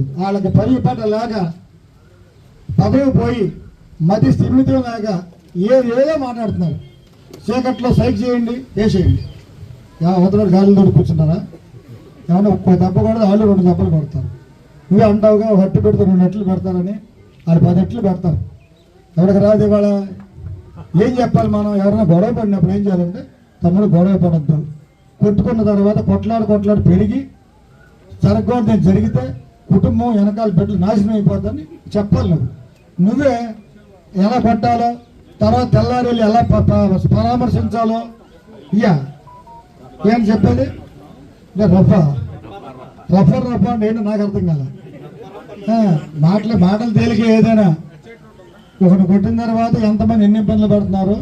వాళ్ళకి పని పట్ట లేక పదవి పోయి మతి స్థిమితం లేక ఏది ఏదో మాట్లాడుతున్నారు. చీకట్లో సైక్ చేయండి వేసేయండి అవతల గాలి తోడు కూర్చున్నారా? ఏమన్నా ఒక్క దెబ్బ కొడితే వాళ్ళు రెండు దెబ్బలు కొడతారు. నువ్వే అంటావుగా ఒక అట్టు రెండు ఎట్లు పెడతారని వాళ్ళు పది ఎట్లు పెడతారు. ఎవరికి రాదు ఇవాళ? ఏం చెప్పాలి మనం? ఎవరైనా గొడవ పడినప్పుడు ఏం చేయాలంటే తమ్ముడు గొడవ పడద్దు. కొట్టుకున్న తర్వాత కొట్లాడు కొట్లాడు పెరిగి జరగకూడదు జరిగితే కుటుంబం వెనకాల బిడ్డలు నాశనం అయిపోద్దని చెప్పాలి నువ్వు. నువ్వే ఎలా కొట్టాలో తర్వాత తెల్లారి వెళ్ళి ఎలా పరామర్శించాలో. ఇయ్యా ఏం చెప్పేది అంటే రఫా. రఫర్ రఫా అంటే ఏంటో నాకు అర్థం కాల. మాటలు మాటలు తేలిక ఏదైనా. ఒకటి కొట్టిన తర్వాత ఎంతమంది ఎన్ని ఇబ్బందులు పడుతున్నారు?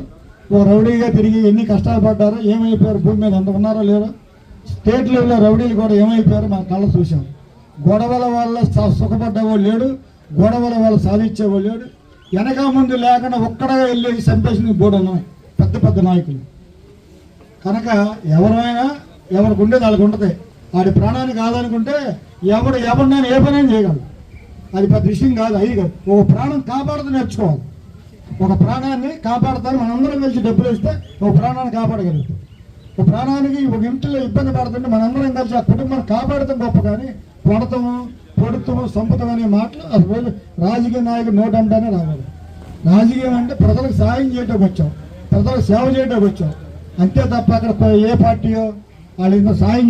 ఓ రౌడీగా తిరిగి ఎన్ని కష్టాలు పడ్డారో ఏమైపోయారు భూమి మీద ఎంత ఉన్నారో లేరో స్టేట్ లెవెల్లో రౌడీలు కూడా ఏమైపోయారో మన కళ్ళ చూసాం గొడవల వల్ల సుఖపడ్డవాడు లేడు గొడవల వల్ల సాధించేవాడు లేడు. వెనక ముందు లేకుండా ఒక్కడగా వెళ్ళి చంపేసిన బోర్డు ఉన్నాయి పెద్ద పెద్ద నాయకులు. కనుక ఎవరైనా ఎవరికి ఉండేది వాళ్ళకి ఉంటుంది. వాడి ప్రాణాన్ని కాదనుకుంటే ఎవడు ఎవరినైనా ఏ పనైనా చేయగలడు. అది పెద్ద విషయం కాదు అది కాదు. ఒక ప్రాణం కాపాడుతూ నేర్చుకోవాలి. ఒక ప్రాణాన్ని కాపాడతారు. మనందరం కలిసి డబ్బులు ఇస్తే ఒక ప్రాణాన్ని కాపాడగలుగుతాం. ఒక ప్రాణానికి ఒక ఇంట్లో ఇబ్బంది పడుతుంటే మనందరం కలిసి ఆ కుటుంబాన్ని కాపాడటం గొప్ప కానీ పొడతము పొడుతాము సంపుతం అనే మాటలు అసలు రాజకీయ నాయకుడు నోట అంటేనే రావాలి. రాజకీయం అంటే ప్రజలకు సాయం చేయడానికి వచ్చాం. ప్రజలకు సేవ చేయడానికి వచ్చాం. అంతే తప్ప అక్కడ ఏ పార్టీయో వాళ్ళు ఇంత సాయం